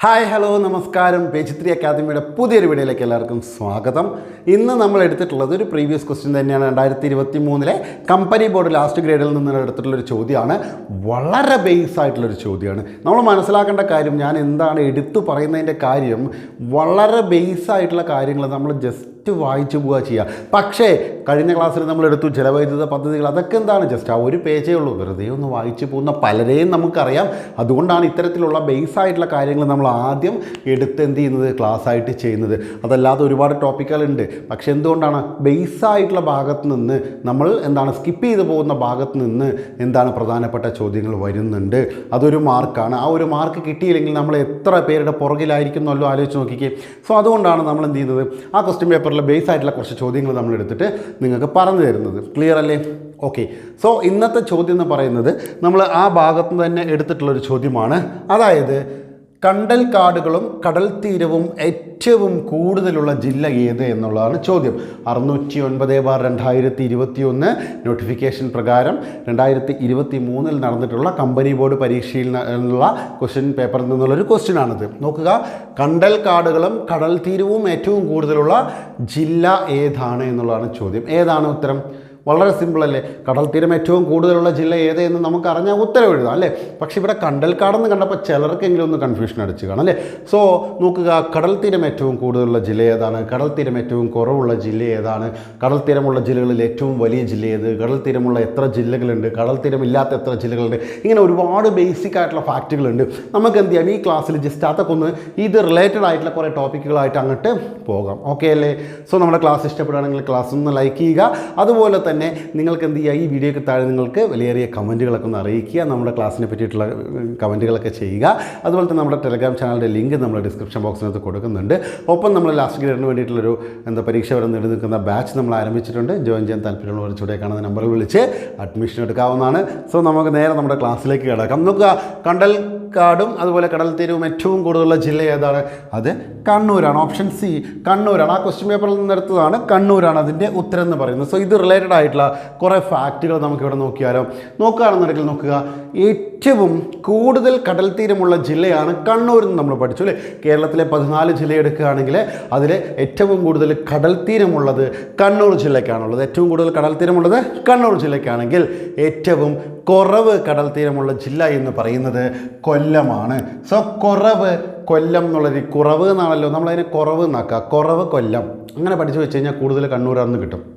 Hi hello നമസ്കാരം. Page three അക്കാദമിയുടെ പുതിയൊരു വീഡിയോയിലേക്ക് എല്ലാവർക്കും സ്വാഗതം. ഇന്ന് നമ്മൾ എടുത്തിട്ടുള്ളത് ഒരു പ്രീവിയസ് ക്വസ്റ്റ്യൻ തന്നെയാണ്. രണ്ടായിരത്തി ഇരുപത്തി മൂന്നിലെ കമ്പനി ബോർഡ് ലാസ്റ്റ് ഗ്രേഡിൽ നിന്ന് എടുത്തിട്ടുള്ളൊരു ചോദ്യമാണ്. വളരെ ബേസ് ആയിട്ടുള്ളൊരു ചോദ്യമാണ്. നമ്മൾ മനസ്സിലാക്കേണ്ട കാര്യം ഞാൻ എന്താണ് എടുത്തു പറയുന്നതിന്റെ കാര്യം വളരെ ബേസ് ആയിട്ടുള്ള കാര്യങ്ങൾ നമ്മൾ ജസ്റ്റ് വായിച്ചു പോവുക ചെയ്യുക പക്ഷേ കഴിഞ്ഞ ക്ലാസ്സിൽ നമ്മൾ എടുത്തു ജലവൈദ്യുത പദ്ധതികൾ. അതൊക്കെ എന്താണ്? ജസ്റ്റ് ആ ഒരു പേജേ ഉള്ളൂ. വെറുതെ ഒന്ന് വായിച്ചു പോകുന്ന പലരെയും നമുക്കറിയാം. അതുകൊണ്ടാണ് ഇത്തരത്തിലുള്ള ബേസ് ആയിട്ടുള്ള കാര്യങ്ങൾ നമ്മൾ ആദ്യം എടുത്ത് എന്ത് ചെയ്യുന്നത്? ക്ലാസ് ആയിട്ട് ചെയ്യുന്നത്. അതല്ലാതെ ഒരുപാട് ടോപ്പിക്കുകളുണ്ട് പക്ഷേ എന്തുകൊണ്ടാണ്? ബേസ് ആയിട്ടുള്ള ഭാഗത്ത് നിന്ന് നമ്മൾ എന്താണ്? സ്കിപ്പ് ചെയ്ത് പോകുന്ന ഭാഗത്ത് നിന്ന് എന്താണ് പ്രധാനപ്പെട്ട ചോദ്യങ്ങൾ വരുന്നുണ്ട്. അതൊരു മാർക്കാണ്. ആ ഒരു മാർക്ക് കിട്ടിയില്ലെങ്കിൽ നമ്മൾ എത്ര പേരുടെ പുറകിലായിരിക്കുന്നല്ലോ ആലോചിച്ച് നോക്കിക്കേ. സോ അതുകൊണ്ടാണ് നമ്മൾ എന്ത് ചെയ്യുന്നത്? ആ ക്വസ്റ്റ്യൻ പേപ്പറിലെ ബേസ് ആയിട്ടുള്ള കുറച്ച് ചോദ്യങ്ങൾ നമ്മൾ എടുത്തിട്ട് നിങ്ങൾക്ക് പറഞ്ഞു തരുന്നത്. ക്ലിയർ അല്ലേ? ഓക്കെ സോ ഇന്നത്തെ ചോദ്യം എന്ന് പറയുന്നത് നമ്മൾ ആ ഭാഗത്ത് നിന്ന് തന്നെ എടുത്തിട്ടുള്ളൊരു ചോദ്യമാണ്. അതായത് കണ്ടൽ കാടുകളും കടൽ തീരവും ഏറ്റവും കൂടുതലുള്ള ജില്ല ഏത് എന്നുള്ളതാണ് ചോദ്യം. അറുന്നൂറ്റി ഒൻപത് ബാർ രണ്ടായിരത്തി ഇരുപത്തി ഒന്ന് നോട്ടിഫിക്കേഷൻ പ്രകാരം രണ്ടായിരത്തി ഇരുപത്തി മൂന്നിൽ നടന്നിട്ടുള്ള കമ്പനി ബോർഡ് പരീക്ഷയിൽ നിന്നുള്ള ക്വസ്റ്റ്യൻ പേപ്പറിൽ നിന്നുള്ളൊരു ക്വസ്റ്റ്യൻ ആണിത് നോക്കുക കണ്ടൽ കാടുകളും കടൽ തീരവും ഏറ്റവും കൂടുതലുള്ള ജില്ല ഏതാണ് എന്നുള്ളതാണ് ചോദ്യം. ഏതാണ് ഉത്തരം? വളരെ സിമ്പിളല്ലേ കടൽ തീരം ഏറ്റവും കൂടുതലുള്ള ജില്ല ഏതെന്ന് നമുക്കറിഞ്ഞാൽ നമുക്ക് അറിഞ്ഞാൽ ഉത്തരം എഴുതാം അല്ലേ? പക്ഷേ ഇവിടെ കണ്ടൽക്കാടെന്ന് കണ്ടപ്പോൾ ചിലർക്കെങ്കിലും ഒന്ന് കൺഫ്യൂഷൻ അടിച്ച് കാണാം അല്ലേ? സോ നോക്കുക കടൽ തീരം ഏറ്റവും കൂടുതലുള്ള ജില്ല ഏതാണ്? കടൽ തീരം ഏറ്റവും കുറവുള്ള ജില്ല ഏതാണ്? കടൽ തീരമുള്ള ജില്ലകളിൽ ഏറ്റവും വലിയ ജില്ല ഏത്? കടൽ തീരമുള്ള എത്ര ജില്ലകളുണ്ട്? കടൽ തീരമില്ലാത്ത എത്ര ജില്ലകളുണ്ട്? ഇങ്ങനെ ഒരുപാട് ബേസിക് ആയിട്ടുള്ള ഫാക്റ്റുകളുണ്ട് നമുക്ക് എന്ത് ചെയ്യാം? ഈ ക്ലാസ്സിൽ ജസ്റ്റ് അതൊക്കെ ഒന്ന് ഇത് റിലേറ്റഡ് ആയിട്ടുള്ള കുറേ ടോപ്പിക്കുകളായിട്ട് അങ്ങോട്ട് പോകാം. ഓക്കെ അല്ലേ? സോ നമ്മുടെ ക്ലാസ് ഇഷ്ടപ്പെടുകയാണെങ്കിൽ ക്ലാസ് ഒന്ന് ലൈക്ക് ചെയ്യുക. അതുപോലെ തന്നെ നിങ്ങൾക്ക് എന്ത് ചെയ്യുക ഈ വീഡിയോയ്ക്ക് താഴെ നിങ്ങൾക്ക് വിലയേറിയ കമന്റുകളൊക്കെ ഒന്ന് അറിയിക്കുക. നമ്മുടെ ക്ലാസ്സിനെ പറ്റിയിട്ടുള്ള കമന്റുകളൊക്കെ ചെയ്യുക. അതുപോലെ തന്നെ നമ്മുടെ ടെലഗ്രാം ചാനലിന്റെ ലിങ്ക് നമ്മൾ ഡിസ്ക്രിപ്ഷൻ ബോക്സിനകത്ത് കൊടുക്കുന്നുണ്ട്. ഒപ്പം നമ്മൾ ലാസ്റ്റ് ഗ്രേഡിന് വേണ്ടിയിട്ടുള്ളൊരു എന്താ പരീക്ഷ വരെ നേടി ബാച്ച് നമ്മൾ ആരംഭിച്ചിട്ടുണ്ട്. ജോയിൻ ചെയ്യാൻ താല്പര്യമുള്ളവർ ചൂടെ കാണുന്ന നമ്പറിൽ വിളിച്ച് അഡ്മിഷൻ എടുക്കാവുന്നതാണ്. സോ നമുക്ക് നേരെ നമ്മുടെ ക്ലാസ്സിലേക്ക് കിടക്കാം. നോക്കുക കണ്ടൽ കാടും അതുപോലെ കടൽ തീരവും ഏറ്റവും കൂടുതലുള്ള ജില്ല ഏതാണ്? അത് കണ്ണൂരാണ്. ഓപ്ഷൻ സി കണ്ണൂരാണ്. ആ ക്വസ്റ്റ്യൻ പേപ്പറിൽ നിന്ന് എടുത്തതാണ് കണ്ണൂരാണ് അതിന്റെ ഉത്തരം എന്ന് പറയുന്നത്. സോ ഇത് റിലേറ്റഡ് ആയിട്ടുള്ള കുറേ ഫാക്റ്റുകൾ നമുക്കിവിടെ നോക്കിയാലോ. നോക്കുകയാണെന്നുണ്ടെങ്കിൽ നോക്കുക ഏറ്റവും കൂടുതൽ കടൽ തീരമുള്ള ജില്ലയാണ് കണ്ണൂർ എന്ന് നമ്മൾ പഠിച്ചു അല്ലേ? കേരളത്തിലെ പതിനാല് ജില്ല എടുക്കുകയാണെങ്കിൽ അതിൽ ഏറ്റവും കൂടുതൽ കടൽ തീരമുള്ളത് കണ്ണൂർ ജില്ലയ്ക്കാണുള്ളത്. ഏറ്റവും കൂടുതൽ കടൽ തീരമുള്ളത് കണ്ണൂർ ജില്ലയ്ക്കാണെങ്കിൽ ഏറ്റവും കുറവ് കടൽ തീരമുള്ള ജില്ല എന്ന് പറയുന്നത് കൊല്ലമാണ്. സോ കുറവ് കൊല്ലം എന്നുള്ളൊരു കുറവ് എന്നാണല്ലോ നമ്മളതിനെ കുറവ് എന്നാക്കുക കുറവ് കൊല്ലം. അങ്ങനെ പഠിച്ചു വെച്ച് കഴിഞ്ഞാൽ കൂടുതൽ കണ്ണൂരാണെന്ന് കിട്ടും.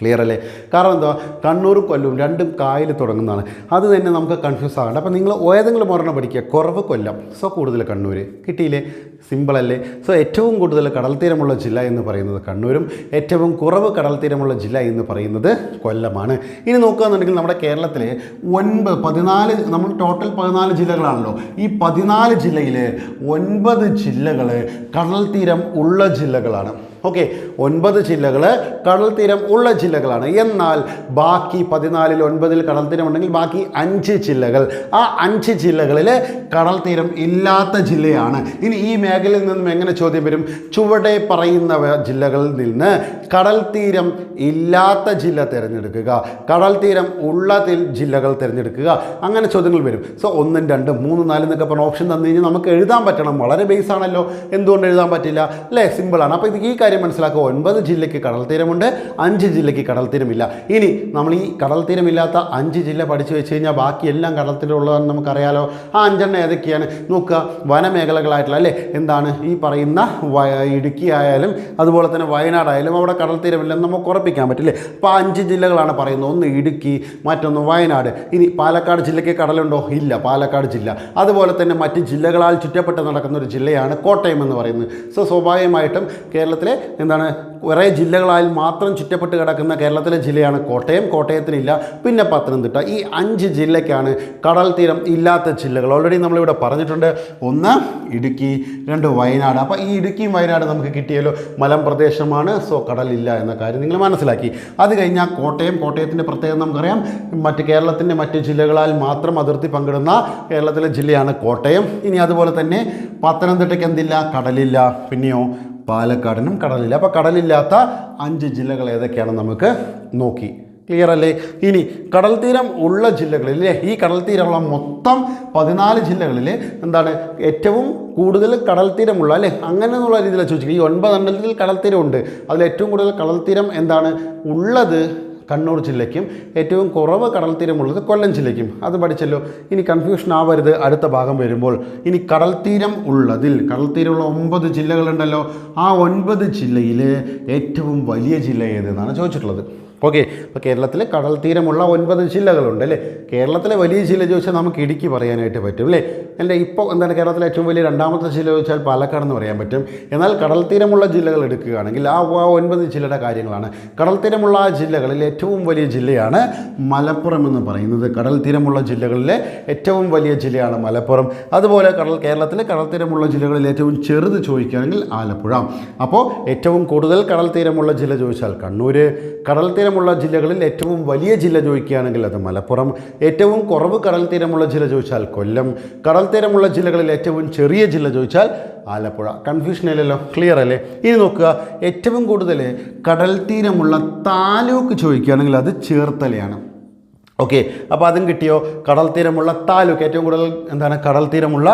ക്ലിയർ അല്ലേ? കാരണം എന്താ? കണ്ണൂർ കൊല്ലവും രണ്ടും കായൽ തുടങ്ങുന്നതാണ്. അത് തന്നെ നമുക്ക് കൺഫ്യൂസ് ആകണ്ട. അപ്പോൾ നിങ്ങൾ ഏതെങ്കിലും ഒരെണ്ണം പഠിക്കുക. കുറവ് കൊല്ലം. സോ കൂടുതൽ കണ്ണൂർ കിട്ടിയില്ലേ? സിമ്പിൾ അല്ലേ സോ ഏറ്റവും കൂടുതൽ കടൽ തീരമുള്ള ജില്ല എന്ന് പറയുന്നത് കണ്ണൂരും ഏറ്റവും കുറവ് കടൽ തീരമുള്ള ജില്ല എന്ന് പറയുന്നത് കൊല്ലമാണ്. ഇനി നോക്കുകയാണെന്നുണ്ടെങ്കിൽ നമ്മുടെ കേരളത്തിലെ ഒൻപത് പതിനാല് നമ്മൾ ടോട്ടൽ പതിനാല് ജില്ലകളാണല്ലോ. ഈ പതിനാല് ജില്ലയിൽ ഒൻപത് ജില്ലകൾ കടൽ തീരം ഉള്ള ജില്ലകളാണ്. ഓക്കെ ഒൻപത് ജില്ലകൾ കടൽ തീരം ഉള്ള ജില്ലകളാണ്. എന്നാൽ ബാക്കി പതിനാലിൽ ഒൻപതിൽ കടൽ തീരം ഉണ്ടെങ്കിൽ ബാക്കി അഞ്ച് ജില്ലകൾ. ആ അഞ്ച് ജില്ലകളിൽ കടൽ തീരം ഇല്ലാത്ത ജില്ലയാണ്. ഇനി ഈ മേഖലയിൽ നിന്നും എങ്ങനെ ചോദ്യം വരും? ചുവടെ പറയുന്ന ജില്ലകളിൽ നിന്ന് കടൽ തീരം ഇല്ലാത്ത ജില്ല തിരഞ്ഞെടുക്കുക. കടൽ തീരം ഉള്ള ജില്ലകൾ തിരഞ്ഞെടുക്കുക. അങ്ങനെ ചോദ്യങ്ങൾ വരും. സോ ഒന്നും രണ്ടും മൂന്നും നാലും എന്നൊക്കെ പറഞ്ഞ ഓപ്ഷൻ തന്നു കഴിഞ്ഞാൽ നമുക്ക് എഴുതാൻ പറ്റണം. വളരെ ബേസ് ആണല്ലോ. എന്തുകൊണ്ട് എഴുതാൻ പറ്റില്ല? അല്ലേ? സിമ്പിളാണ് അപ്പോൾ ഇത് ഈ കാര്യം മനസ്സിലാക്കുക. ഒൻപത് ജില്ലയ്ക്ക് കടൽ തീരമുണ്ട്. അഞ്ച് ജില്ലയ്ക്ക് കടൽ തീരമില്ല. ഇനി നമ്മൾ ഈ കടൽ തീരമില്ലാത്ത അഞ്ച് ജില്ല പഠിച്ചു വെച്ച് കഴിഞ്ഞാൽ ബാക്കി എല്ലാം കടൽ തീരമുള്ളതെന്ന് നമുക്കറിയാലോ. ആ അഞ്ചെണ്ണം ഏതൊക്കെയാണ്? നോക്കുക. വനമേഖലകളായിട്ടുള്ള അല്ലേ? എന്താണ് ഈ പറയുന്ന ഇടുക്കി ആയാലും അതുപോലെ തന്നെ വയനാടായാലും അവിടെ കടൽ തീരമില്ലെന്ന് നമുക്ക് ഉറപ്പിക്കാൻ പറ്റില്ലേ? അപ്പോൾ അഞ്ച് ജില്ലകളാണ് പറയുന്നത്. ഒന്ന് ഇടുക്കി മറ്റൊന്ന് വയനാട്. ഇനി പാലക്കാട് ജില്ലയ്ക്ക് കടലുണ്ടോ? ഇല്ല പാലക്കാട് ജില്ല. അതുപോലെ തന്നെ മറ്റ് ജില്ലകളാൽ ചുറ്റപ്പെട്ട് നടക്കുന്ന ഒരു ജില്ലയാണ് കോട്ടയം എന്ന് പറയുന്നത്. സോ സ്വാഭാവികമായിട്ടും കേരളത്തിലെ എന്താണ് കുറേ ജില്ലകളായി മാത്രം ചുറ്റപ്പെട്ട് കിടക്കുന്ന കേരളത്തിലെ ജില്ലയാണ് കോട്ടയം. കോട്ടയത്തിനില്ല പിന്നെ പത്തനംതിട്ട. ഈ അഞ്ച് ജില്ലയ്ക്കാണ് കടൽ തീരം ഇല്ലാത്ത ജില്ലകൾ. ഓൾറെഡി നമ്മളിവിടെ പറഞ്ഞിട്ടുണ്ട്. ഒന്ന് ഇടുക്കി. രണ്ട് വയനാട്. അപ്പോൾ ഈ ഇടുക്കിയും വയനാട് നമുക്ക് കിട്ടിയല്ലോ. മലമ്പ്രദേശമാണ് സോ കടലില്ല എന്ന കാര്യം നിങ്ങൾ മനസ്സിലാക്കി. അത് കഴിഞ്ഞാൽ കോട്ടയം. കോട്ടയത്തിന്റെ പ്രത്യേകത നമുക്കറിയാം. മറ്റ് കേരളത്തിന്റെ മറ്റ് ജില്ലകളാൽ മാത്രം അതിർത്തി പങ്കിടുന്ന കേരളത്തിലെ ജില്ലയാണ് കോട്ടയം. ഇനി അതുപോലെ തന്നെ പത്തനംതിട്ടയ്ക്ക് എന്തില്ല? കടലില്ല. പിന്നെയോ പാലക്കാടിനും കടലില്ല. അപ്പോൾ കടലില്ലാത്ത അഞ്ച് ജില്ലകൾ ഏതൊക്കെയാണ് നമുക്ക് നോക്കി. ക്ലിയർ അല്ലേ? ഇനി കടൽ തീരം ഉള്ള ജില്ലകളിൽ അല്ലേ? ഈ കടൽ തീരമുള്ള മൊത്തം പതിനാല് ജില്ലകളിൽ എന്താണ് ഏറ്റവും കൂടുതൽ കടൽ തീരമുള്ള അല്ലേ? അങ്ങനെ എന്നുള്ള രീതിയിലാണ് ചോദിച്ചിരിക്കുന്നത്. ഈ ഒൻപതെണ്ണത്തിൽ കടൽ തീരമുണ്ട്. അതിൽ ഏറ്റവും കൂടുതൽ കടൽ തീരം എന്താണ്? ഉള്ളത് കണ്ണൂർ ജില്ലയ്ക്കും ഏറ്റവും കുറവ് കടൽ തീരമുള്ളത് കൊല്ലം ജില്ലയ്ക്കും. അത് പഠിച്ചല്ലോ. ഇനി കൺഫ്യൂഷൻ ആവരുത്. അടുത്ത ഭാഗം വരുമ്പോൾ ഇനി കടൽ തീരം ഉള്ളതിൽ കടൽ തീരമുള്ള ഒമ്പത് ജില്ലകളുണ്ടല്ലോ. ആ ഒൻപത് ജില്ലയിൽ ഏറ്റവും വലിയ ജില്ല ഏതെന്നാണ് ചോദിച്ചിട്ടുള്ളത്. ഓക്കെ ഇപ്പോൾ കേരളത്തിൽ കടൽ തീരമുള്ള ഒൻപത് ജില്ലകളുണ്ട് അല്ലേ? കേരളത്തിലെ വലിയ ജില്ല ചോദിച്ചാൽ നമുക്ക് ഇടുക്കി പറയാനായിട്ട് പറ്റും അല്ലേ? അല്ലേ ഇപ്പോൾ എന്താണ് കേരളത്തിലെ ഏറ്റവും വലിയ രണ്ടാമത്തെ ജില്ല ചോദിച്ചാൽ പാലക്കാട് എന്ന് പറയാൻ പറ്റും. എന്നാൽ കടൽ തീരമുള്ള ജില്ലകൾ എടുക്കുകയാണെങ്കിൽ ആ ഒൻപത് ജില്ലയുടെ കാര്യങ്ങളാണ്. കടൽ തീരമുള്ള ആ ജില്ലകളിൽ ഏറ്റവും വലിയ ജില്ലയാണ് മലപ്പുറം എന്ന് പറയുന്നത്. കടൽ തീരമുള്ള ജില്ലകളിലെ ഏറ്റവും വലിയ ജില്ലയാണ് മലപ്പുറം. അതുപോലെ കടൽ കേരളത്തിലെ കടൽ തീരമുള്ള ജില്ലകളിൽ ഏറ്റവും ചെറുത് ചോദിക്കുകയാണെങ്കിൽ ആലപ്പുഴ. അപ്പോൾ ഏറ്റവും കൂടുതൽ കടൽ തീരമുള്ള ജില്ല ചോദിച്ചാൽ കണ്ണൂർ കടൽ തീരമുള്ള ജില്ലകളിൽ ഏറ്റവും വലിയ ജില്ല ചോദിക്കുകയാണെങ്കിൽ അത് മലപ്പുറം. ഏറ്റവും കുറവ് കടൽ തീരമുള്ള ജില്ല ചോദിച്ചാൽ കൊല്ലം. കടൽ തീരമുള്ള ജില്ലകളിൽ ഏറ്റവും ചെറിയ ജില്ല ചോദിച്ചാൽ ആലപ്പുഴ. കൺഫ്യൂഷൻ ക്ലിയർ അല്ലേ? ഇനി നോക്കുക. ഏറ്റവും കൂടുതൽ കടൽ തീരമുള്ള താലൂക്ക് ചോദിക്കുകയാണെങ്കിൽ അത് ചേർത്തലയാണ്. ഓക്കെ. അപ്പോൾ അതും കിട്ടിയോ? കടൽ തീരമുള്ള താലൂക്ക്. ഏറ്റവും കൂടുതൽ എന്താണ്? കടൽ തീരമുള്ള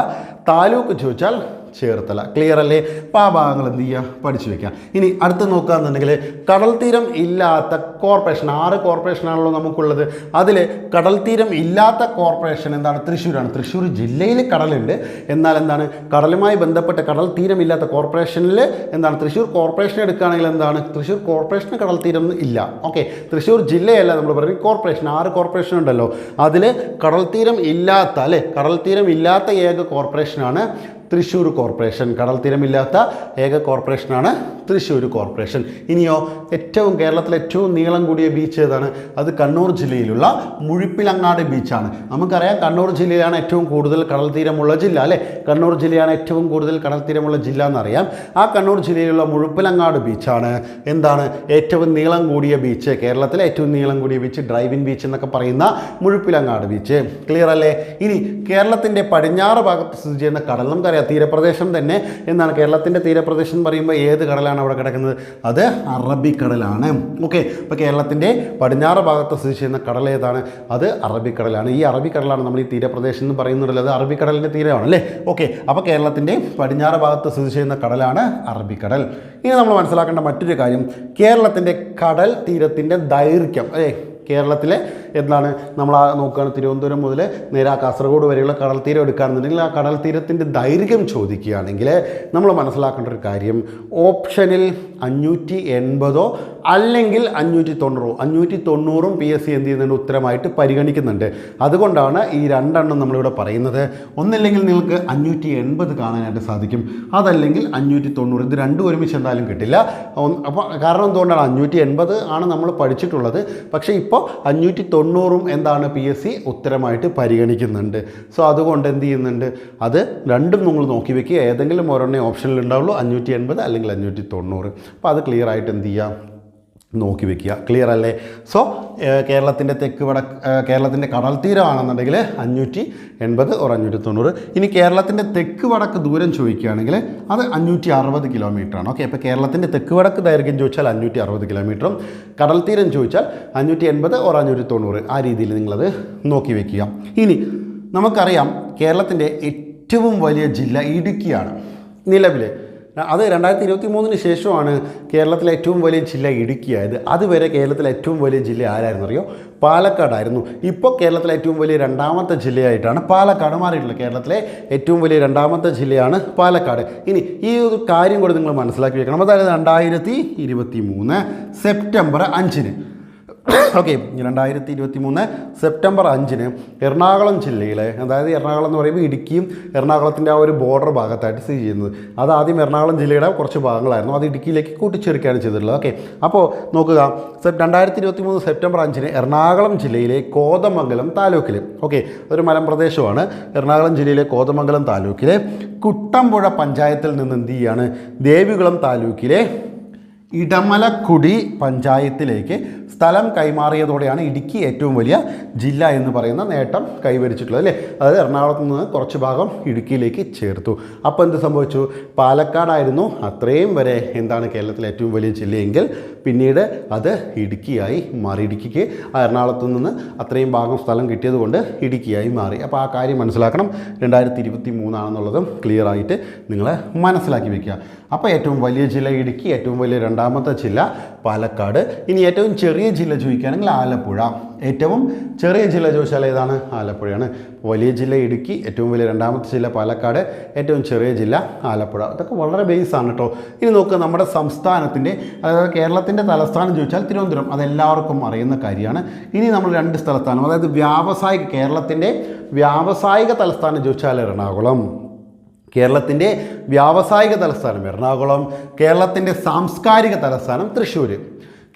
താലൂക്ക് ചോദിച്ചാൽ ചേർത്തല. ക്ലിയർ അല്ലേ? അപ്പോൾ ആ ഭാഗങ്ങൾ എന്ത് ചെയ്യുക പഠിച്ചു വെക്കുക ഇനി അടുത്ത് നോക്കുകയെന്നുണ്ടെങ്കിൽ കടൽ തീരം ഇല്ലാത്ത കോർപ്പറേഷൻ ആറ് കോർപ്പറേഷനാണല്ലോ നമുക്കുള്ളത്. അതിൽ കടൽ തീരം ഇല്ലാത്ത കോർപ്പറേഷൻ എന്താണ്? തൃശ്ശൂരാണ്. തൃശ്ശൂർ ജില്ലയിൽ കടലുണ്ട്. എന്നാൽ എന്താണ്? കടലുമായി ബന്ധപ്പെട്ട കടൽ തീരം ഇല്ലാത്ത കോർപ്പറേഷനിൽ എന്താണ്? തൃശ്ശൂർ കോർപ്പറേഷൻ എടുക്കുകയാണെങ്കിൽ എന്താണ്? തൃശ്ശൂർ കോർപ്പറേഷന് കടൽ തീരം ഇല്ല. ഓക്കെ തൃശ്ശൂർ ജില്ലയല്ല നമ്മൾ പറയുന്നത് കോർപ്പറേഷൻ ആറ് കോർപ്പറേഷൻ ഉണ്ടല്ലോ. അതിൽ കടൽ തീരം ഇല്ലാത്ത അല്ലേ? കടൽ തീരം ഇല്ലാത്ത ഏക കോർപ്പറേഷനാണ് തൃശ്ശൂർ കോർപ്പറേഷൻ. കടൽ തീരമില്ലാത്ത ഏക കോർപ്പറേഷനാണ് തൃശ്ശൂർ കോർപ്പറേഷൻ. ഇനിയോ ഏറ്റവും കേരളത്തിലെ ഏറ്റവും നീളം കൂടിയ ബീച്ച് ഏതാണ്? അത് കണ്ണൂർ ജില്ലയിലുള്ള മുഴുപ്പിലങ്ങാട് ബീച്ചാണ്. നമുക്കറിയാം കണ്ണൂർ ജില്ലയിലാണ് ഏറ്റവും കൂടുതൽ കടൽ തീരമുള്ള ജില്ല അല്ലേ? കണ്ണൂർ ജില്ലയാണ് ഏറ്റവും കൂടുതൽ കടൽ തീരമുള്ള ജില്ല എന്നറിയാം. ആ കണ്ണൂർ ജില്ലയിലുള്ള മുഴുപ്പിലങ്ങാട് ബീച്ചാണ്. എന്താണ് ഏറ്റവും നീളം കൂടിയ ബീച്ച്? കേരളത്തിലെ ഏറ്റവും നീളം കൂടിയ ബീച്ച് ഡ്രൈവിൻ ബീച്ച് എന്നൊക്കെ പറയുന്ന മുഴുപ്പിലങ്ങാട് ബീച്ച്. ക്ലിയർ അല്ലേ ഇനി കേരളത്തിന്റെ പടിഞ്ഞാറ് ഭാഗത്ത് സ്ഥിതി ചെയ്യുന്ന കടൽ നമുക്കറിയാം. തീരപ്രദേശം തന്നെ എന്താണ് കേരളത്തിന്റെ തീരപ്രദേശം പറയുമ്പോൾ ഏത് കടലാണ് അവിടെ കിടക്കുന്നത്? അത് അറബിക്കടലാണ്. ഓക്കെ ഇപ്പോൾ കേരളത്തിന്റെ പടിഞ്ഞാറ് ഭാഗത്ത് സ്ഥിതി ചെയ്യുന്ന കടൽ ഏതാണ്? അത് അറബിക്കടലാണ്. ഈ അറബിക്കടലാണ് നമ്മൾ ഈ തീരപ്രദേശം എന്ന് പറയുന്നുണ്ടല്ലോ അത് അറബിക്കടലിന്റെ തീരമാണ് അല്ലേ? ഓക്കെ അപ്പോൾ കേരളത്തിന്റെ പടിഞ്ഞാറ് ഭാഗത്ത് സ്ഥിതി ചെയ്യുന്ന കടലാണ് അറബിക്കടൽ. ഇനി നമ്മൾ മനസ്സിലാക്കേണ്ട മറ്റൊരു കാര്യം. കേരളത്തിന്റെ കടൽ തീരത്തിന്റെ ദൈർഘ്യം അല്ലേ? കേരളത്തിലെ എന്താണ് നമ്മൾ ആ നോക്കുകയാണ് തിരുവനന്തപുരം മുതൽ നേരെ കാസർഗോഡ് വരെയുള്ള കടൽ തീരം എടുക്കുകയാണെന്നുണ്ടെങ്കിൽ ആ കടൽ തീരത്തിന്റെ ദൈർഘ്യം ചോദിക്കുകയാണെങ്കിൽ നമ്മൾ മനസ്സിലാക്കേണ്ട ഒരു കാര്യം ഓപ്ഷനിൽ അഞ്ഞൂറ്റി എൺപതോ അല്ലെങ്കിൽ അഞ്ഞൂറ്റി തൊണ്ണൂറോ അഞ്ഞൂറ്റി തൊണ്ണൂറും പി എസ് സി എന്ത് ചെയ്യുന്നുണ്ട്? ഉത്തരമായിട്ട് പരിഗണിക്കുന്നുണ്ട്. അതുകൊണ്ടാണ് ഈ രണ്ടെണ്ണം നമ്മളിവിടെ പറയുന്നത്. ഒന്നില്ലെങ്കിൽ നിങ്ങൾക്ക് അഞ്ഞൂറ്റി എൺപത് കാണാനായിട്ട് സാധിക്കും. അതല്ലെങ്കിൽ അഞ്ഞൂറ്റി തൊണ്ണൂറ്. ഇത് രണ്ടും ഒരുമിച്ച് എന്തായാലും കിട്ടില്ല. അപ്പോൾ കാരണം എന്തുകൊണ്ടാണ് അഞ്ഞൂറ്റി എൺപത് ആണ് നമ്മൾ പഠിച്ചിട്ടുള്ളത്. പക്ഷേ ഇപ്പോൾ അഞ്ഞൂറ്റി തൊണ്ണൂറും എന്താണ് പി എസ് സി ഉത്തരമായിട്ട് പരിഗണിക്കുന്നുണ്ട്. സോ അതുകൊണ്ട് എന്ത് ചെയ്യുന്നുണ്ട്? അത് രണ്ടും നിങ്ങൾ നോക്കി വെക്കുക. ഏതെങ്കിലും ഒരെണ്ണേ ഓപ്ഷനിൽ ഉണ്ടാവുള്ളൂ. അഞ്ഞൂറ്റി എൺപത് അല്ലെങ്കിൽ അഞ്ഞൂറ്റി തൊണ്ണൂറ് അപ്പോൾ അത് ക്ലിയർ ആയിട്ട് എന്ത് ചെയ്യുക നോക്കി വെക്കുക. ക്ലിയർ അല്ലേ? സോ കേരളത്തിന്റെ തെക്ക് വടക്ക് കേരളത്തിന്റെ കടൽ തീരമാണെന്നുണ്ടെങ്കിൽ അഞ്ഞൂറ്റി എൺപത് ഓർ അഞ്ഞൂറ്റി തൊണ്ണൂറ്. ഇനി കേരളത്തിന്റെ തെക്ക് വടക്ക് ദൂരം ചോദിക്കുകയാണെങ്കിൽ അത് അഞ്ഞൂറ്റി അറുപത് കിലോമീറ്ററാണ് ഓക്കെ അപ്പോൾ കേരളത്തിന്റെ തെക്ക് വടക്ക് ദൈർഘ്യം ചോദിച്ചാൽ അഞ്ഞൂറ്റി അറുപത് കിലോമീറ്ററും കടൽ തീരം ചോദിച്ചാൽ അഞ്ഞൂറ്റി എൺപത് ഓർ അഞ്ഞൂറ്റി തൊണ്ണൂറ്. ആ രീതിയിൽ നിങ്ങളത് നോക്കി വെക്കുക. ഇനി നമുക്കറിയാം കേരളത്തിന്റെ ഏറ്റവും വലിയ ജില്ല ഇടുക്കിയാണ്. നിലവിൽ അത് രണ്ടായിരത്തി ഇരുപത്തി മൂന്നിന് ശേഷമാണ് കേരളത്തിലെ ഏറ്റവും വലിയ ജില്ല ഇടുക്കിയായത്. അതുവരെ കേരളത്തിലെ ഏറ്റവും വലിയ ജില്ല ആരായിരുന്നു അറിയോ പാലക്കാടായിരുന്നു. ഇപ്പോൾ കേരളത്തിലെ ഏറ്റവും വലിയ രണ്ടാമത്തെ ജില്ലയായിട്ടാണ് പാലക്കാട് മാറിയിട്ടുള്ളത്. കേരളത്തിലെ ഏറ്റവും വലിയ രണ്ടാമത്തെ ജില്ലയാണ് പാലക്കാട്. ഇനി ഈ ഒരു കാര്യം കൂടി നിങ്ങൾ മനസ്സിലാക്കി വെക്കണം. അതായത് രണ്ടായിരത്തി സെപ്റ്റംബർ അഞ്ചിന്. ഓക്കെ രണ്ടായിരത്തി ഇരുപത്തി മൂന്ന് സെപ്റ്റംബർ അഞ്ചിന് എറണാകുളം ജില്ലയിലെ അതായത് എറണാകുളം എന്ന് പറയുമ്പോൾ ഇടുക്കിയും എറണാകുളത്തിന്റെ ആ ഒരു ബോർഡർ ഭാഗത്തായിട്ട് സ്ഥിതി ചെയ്യുന്നത്. അത് ആദ്യം എറണാകുളം ജില്ലയുടെ കുറച്ച് ഭാഗങ്ങളായിരുന്നു. അത് ഇടുക്കിയിലേക്ക് കൂട്ടിച്ചേർക്കുകയാണ് ചെയ്തിട്ടുള്ളത്. ഓക്കെ അപ്പോൾ നോക്കുക. രണ്ടായിരത്തി ഇരുപത്തി മൂന്ന് സെപ്റ്റംബർ അഞ്ചിന് എറണാകുളം ജില്ലയിലെ കോതമംഗലം താലൂക്കിൽ ഓക്കെ ഒരു മലമ്പ്രദേശമാണ്. എറണാകുളം ജില്ലയിലെ കോതമംഗലം താലൂക്കിലെ കുട്ടമ്പുഴ പഞ്ചായത്തിൽ നിന്ന് എന്ത് ചെയ്യാണ്? ദേവികുളം താലൂക്കിലെ ഇടമലക്കുടി പഞ്ചായത്തിലേക്ക് സ്ഥലം കൈമാറിയതോടെയാണ് ഇടുക്കി ഏറ്റവും വലിയ ജില്ല എന്ന് പറയുന്ന നേട്ടം കൈവരിച്ചിട്ടുള്ളത് അല്ലേ? അതായത് എറണാകുളത്ത് നിന്ന് കുറച്ച് ഭാഗം ഇടുക്കിയിലേക്ക് ചേർത്തു. അപ്പോൾ എന്ത് സംഭവിച്ചു? പാലക്കാടായിരുന്നു അത്രയും വരെ എന്താണ് കേരളത്തിലെ ഏറ്റവും വലിയ ജില്ലയെങ്കിൽ പിന്നീട് അത് ഇടുക്കിയായി മാറി. ഇടുക്കിക്ക് എറണാകുളത്ത് നിന്ന് അത്രയും ഭാഗം സ്ഥലം കിട്ടിയതുകൊണ്ട് ഇടുക്കിയായി മാറി. അപ്പോൾ ആ കാര്യം മനസ്സിലാക്കണം. രണ്ടായിരത്തി ഇരുപത്തി മൂന്നാണെന്നുള്ളതും ക്ലിയർ ആയിട്ട് നിങ്ങൾ മനസ്സിലാക്കി വയ്ക്കുക അപ്പോൾ ഏറ്റവും വലിയ ജില്ല ഇടുക്കി ഏറ്റവും വലിയ രണ്ടാമത്തെ ജില്ല പാലക്കാട്. ഇനി ഏറ്റവും ചെറിയ ജില്ല ചോദിക്കുകയാണെങ്കിൽ ആലപ്പുഴ. ഏറ്റവും ചെറിയ ജില്ല ചോദിച്ചാൽ ഏതാണ്? ആലപ്പുഴയാണ്. വലിയ ജില്ല ഇടുക്കി ഏറ്റവും വലിയ രണ്ടാമത്തെ ജില്ല പാലക്കാട് ഏറ്റവും ചെറിയ ജില്ല ആലപ്പുഴ. ഇതൊക്കെ വളരെ ബേസ് ആണ് കേട്ടോ ഇനി നോക്കുക നമ്മുടെ സംസ്ഥാനത്തിന്റെ അതായത് കേരളത്തിന്റെ തലസ്ഥാനം ചോദിച്ചാൽ തിരുവനന്തപുരം. അതെല്ലാവർക്കും അറിയുന്ന കാര്യമാണ്. ഇനി നമ്മൾ രണ്ട് സ്ഥലത്താണ്. അതായത് വ്യാവസായിക കേരളത്തിന്റെ വ്യാവസായിക തലസ്ഥാനം ചോദിച്ചാൽ എറണാകുളം. കേരളത്തിന്റെ വ്യാവസായിക തലസ്ഥാനം എറണാകുളം കേരളത്തിന്റെ സാംസ്കാരിക തലസ്ഥാനം തൃശ്ശൂർ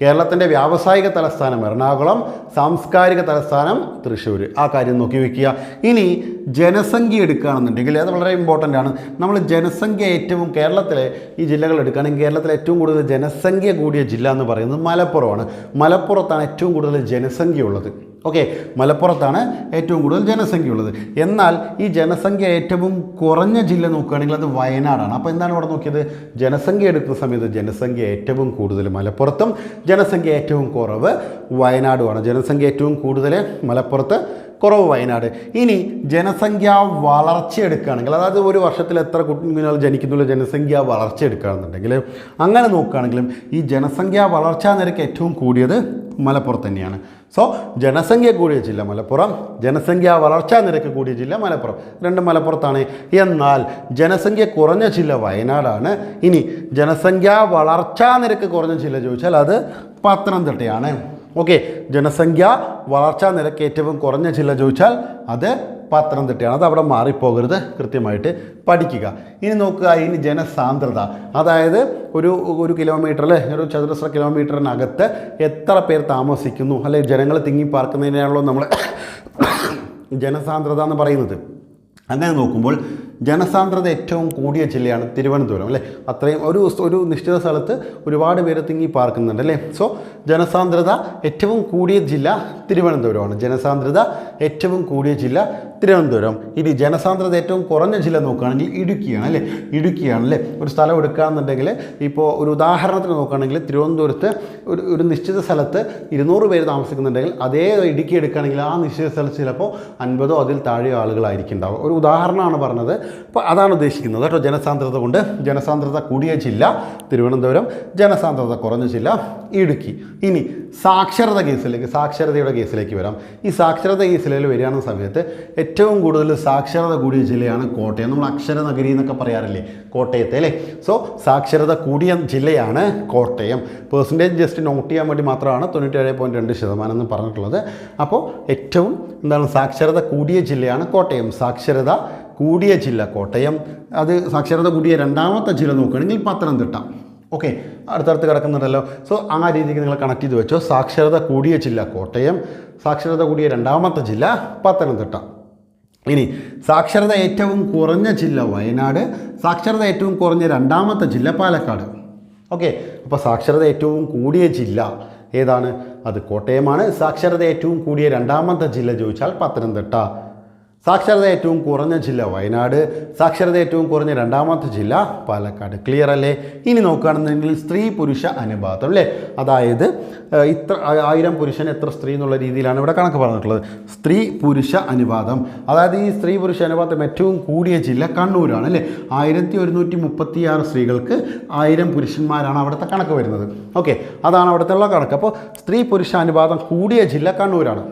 കേരളത്തിന്റെ വ്യാവസായിക തലസ്ഥാനം എറണാകുളം സാംസ്കാരിക തലസ്ഥാനം തൃശ്ശൂർ ആ കാര്യം നോക്കി വയ്ക്കുക ഇനി ജനസംഖ്യ എടുക്കുകയാണെന്നുണ്ടെങ്കിൽ അത് വളരെ ഇമ്പോർട്ടന്റ് ആണ്. നമ്മൾ ജനസംഖ്യ ഏറ്റവും കേരളത്തിലെ ഈ ജില്ലകൾ എടുക്കുകയാണെങ്കിൽ കേരളത്തിലെ ഏറ്റവും കൂടുതൽ ജനസംഖ്യ കൂടിയ ജില്ല എന്ന് പറയുന്നത് മലപ്പുറമാണ്. മലപ്പുറത്താണ് ഏറ്റവും കൂടുതൽ ജനസംഖ്യ ഉള്ളത്. ഓക്കെ മലപ്പുറത്താണ് ഏറ്റവും കൂടുതൽ ജനസംഖ്യ ഉള്ളത്. എന്നാൽ ഈ ജനസംഖ്യ ഏറ്റവും കുറഞ്ഞ ജില്ല നോക്കുകയാണെങ്കിൽ അത് വയനാടാണ്. അപ്പോൾ എന്താണ് ഇവിടെ നോക്കിയത്? ജനസംഖ്യ എടുക്കുന്ന സമയത്ത് ജനസംഖ്യ ഏറ്റവും കൂടുതൽ മലപ്പുറത്തും ജനസംഖ്യ ഏറ്റവും കുറവ് വയനാടുമാണ്. ജനസംഖ്യ ഏറ്റവും കൂടുതൽ മലപ്പുറത്ത് കുറവ് വയനാട്. ഇനി ജനസംഖ്യ വളർച്ച എടുക്കുകയാണെങ്കിൽ അതായത് ഒരു വർഷത്തിൽ എത്ര കുട്ടികൾ ജനിക്കുന്നുള്ള ജനസംഖ്യ വളർച്ച എടുക്കുകയാണെന്നുണ്ടെങ്കിൽ അങ്ങനെ നോക്കുകയാണെങ്കിലും ഈ ജനസംഖ്യ വളർച്ചാ നിരക്ക് ഏറ്റവും കൂടിയത് മലപ്പുറത്ത് തന്നെയാണ്. സോ ജനസംഖ്യ കൂടിയ ജില്ല മലപ്പുറം ജനസംഖ്യാ വളർച്ചാ നിരക്ക് കൂടിയ ജില്ല മലപ്പുറം. രണ്ടും മലപ്പുറത്താണ്. എന്നാൽ ജനസംഖ്യ കുറഞ്ഞ ജില്ല വയനാടാണ്. ഇനി ജനസംഖ്യാ വളർച്ചാ നിരക്ക് കുറഞ്ഞ ജില്ല ചോദിച്ചാൽ അത് പത്തനംതിട്ടയാണ്. ഓക്കെ ജനസംഖ്യ വളർച്ചാ നിരക്ക് ഏറ്റവും കുറഞ്ഞ ജില്ല ചോദിച്ചാൽ അത് പത്തനംതിട്ടയാണ്. അത് അവിടെ മാറിപ്പോകരുത് കൃത്യമായിട്ട് പഠിക്കുക. ഇനി നോക്കുക ഇനി ജനസാന്ദ്രത. അതായത് ഒരു ഒരു കിലോമീറ്ററിൽ ഒരു ചതുരശ്ര കിലോമീറ്ററിനകത്ത് എത്ര പേർ താമസിക്കുന്നു? അല്ലെ ജനങ്ങൾ തിങ്ങി പാർക്കുന്നതിനാണല്ലോ നമ്മൾ ജനസാന്ദ്രത എന്ന് പറയുന്നത്. അങ്ങനെ നോക്കുമ്പോൾ ജനസാന്ദ്രത ഏറ്റവും കൂടിയ ജില്ലയാണ് തിരുവനന്തപുരം അല്ലേ? അത്രയും ഒരു ഒരു നിശ്ചിത സ്ഥലത്ത് ഒരുപാട് പേര് തിങ്ങി പാർക്കുന്നുണ്ട് അല്ലേ? സോ ജനസാന്ദ്രത ഏറ്റവും കൂടിയ ജില്ല തിരുവനന്തപുരമാണ്. ജനസാന്ദ്രത ഏറ്റവും കൂടിയ ജില്ല തിരുവനന്തപുരം. ഇനി ജനസാന്ദ്രത ഏറ്റവും കുറഞ്ഞ ജില്ല നോക്കുകയാണെങ്കിൽ ഇടുക്കിയാണ് അല്ലേ? ഇടുക്കിയാണ് അല്ലേ? ഒരു സ്ഥലം എടുക്കുകയാണെന്നുണ്ടെങ്കിൽ ഇപ്പോൾ ഒരു ഉദാഹരണത്തിന് നോക്കുകയാണെങ്കിൽ തിരുവനന്തപുരത്ത് ഒരു ഒരു നിശ്ചിത സ്ഥലത്ത് ഇരുന്നൂറ് പേര് താമസിക്കുന്നുണ്ടെങ്കിൽ അതേ ഇടുക്കി എടുക്കുകയാണെങ്കിൽ ആ നിശ്ചിത സ്ഥലത്ത് ചിലപ്പോൾ അൻപതോ അതിൽ താഴെയോ ആളുകളായിരിക്കും ഉണ്ടാവും ഒരു ഉദാഹരണമാണ് പറഞ്ഞത്. അപ്പോൾ അതാണ് ഉദ്ദേശിക്കുന്നത് കേട്ടോ ജനസാന്ദ്രത കൊണ്ട്. ജനസാന്ദ്രത കൂടിയ ജില്ല തിരുവനന്തപുരം ജനസാന്ദ്രത കുറഞ്ഞ ജില്ല ഇടുക്കി. ഇനി സാക്ഷരത കേസിലേക്ക് സാക്ഷരതയുടെ കേസിലേക്ക് വരാം. ഈ സാക്ഷരത കേസിലേക്ക് വരികയാണ് സമയത്ത് ഏറ്റവും കൂടുതൽ സാക്ഷരത കൂടിയ ജില്ലയാണ് കോട്ടയം. നമ്മൾ അക്ഷരനഗരി എന്നൊക്കെ പറയാറില്ലേ? കോട്ടയത്തെ അല്ലേ? സോ സാക്ഷരത കൂടിയ ജില്ലയാണ് കോട്ടയം. പേഴ്സന്റേജ് ജസ്റ്റ് നോട്ട് ചെയ്യാൻ വേണ്ടി മാത്രമാണ് തൊണ്ണൂറ്റേഴ് പോയിന്റ് രണ്ട് ശതമാനം എന്ന് പറഞ്ഞിട്ടുള്ളത്. അപ്പോൾ ഏറ്റവും എന്താണ് സാക്ഷരത കൂടിയ ജില്ലയാണ് കോട്ടയം. സാക്ഷരത കൂടിയ ജില്ല കോട്ടയം. അത് സാക്ഷരത കൂടിയ രണ്ടാമത്തെ ജില്ല നോക്കുകയാണെങ്കിൽ പത്തനംതിട്ട. ഓക്കെ അടുത്തടുത്ത് കിടക്കുന്നുണ്ടല്ലോ. സോ ആ രീതിക്ക് നിങ്ങൾ കണക്ട് ചെയ്ത് വെച്ചോ. സാക്ഷരത കൂടിയ ജില്ല കോട്ടയം. സാക്ഷരത കൂടിയ രണ്ടാമത്തെ ജില്ല പത്തനംതിട്ട. ഇനി സാക്ഷരത ഏറ്റവും കുറഞ്ഞ ജില്ല വയനാട്. സാക്ഷരത ഏറ്റവും കുറഞ്ഞ രണ്ടാമത്തെ ജില്ല പാലക്കാട്. ഓക്കെ അപ്പോൾ സാക്ഷരത ഏറ്റവും കൂടിയ ജില്ല ഏതാണ്? അത് കോട്ടയമാണ്. സാക്ഷരത ഏറ്റവും കൂടിയ രണ്ടാമത്തെ ജില്ല ചോദിച്ചാൽ പത്തനംതിട്ട. സാക്ഷരത ഏറ്റവും കുറഞ്ഞ ജില്ല വയനാട്. സാക്ഷരത ഏറ്റവും കുറഞ്ഞ രണ്ടാമത്തെ ജില്ല പാലക്കാട്. ക്ലിയർ അല്ലേ? ഇനി നോക്കുകയാണെന്നുണ്ടെങ്കിൽ സ്ത്രീ പുരുഷ അനുപാതം അല്ലേ? അതായത് ഇത്ര ആയിരം പുരുഷൻ എത്ര സ്ത്രീ എന്നുള്ള രീതിയിലാണ് ഇവിടെ കണക്ക് പറഞ്ഞിട്ടുള്ളത്. സ്ത്രീ പുരുഷ അനുപാതം. അതായത് ഈ സ്ത്രീ പുരുഷ അനുപാതം ഏറ്റവും കൂടിയ ജില്ല കണ്ണൂരാണ് അല്ലേ? ആയിരത്തി ഒരുന്നൂറ്റി മുപ്പത്തി ആറ് സ്ത്രീകൾക്ക് ആയിരം പുരുഷന്മാരാണ് അവിടുത്തെ കണക്ക് വരുന്നത്. ഓക്കെ അതാണ് അവിടുത്തെ ഉള്ള കണക്ക്. അപ്പോൾ സ്ത്രീ പുരുഷ അനുപാതം കൂടിയ ജില്ല കണ്ണൂരാണ്.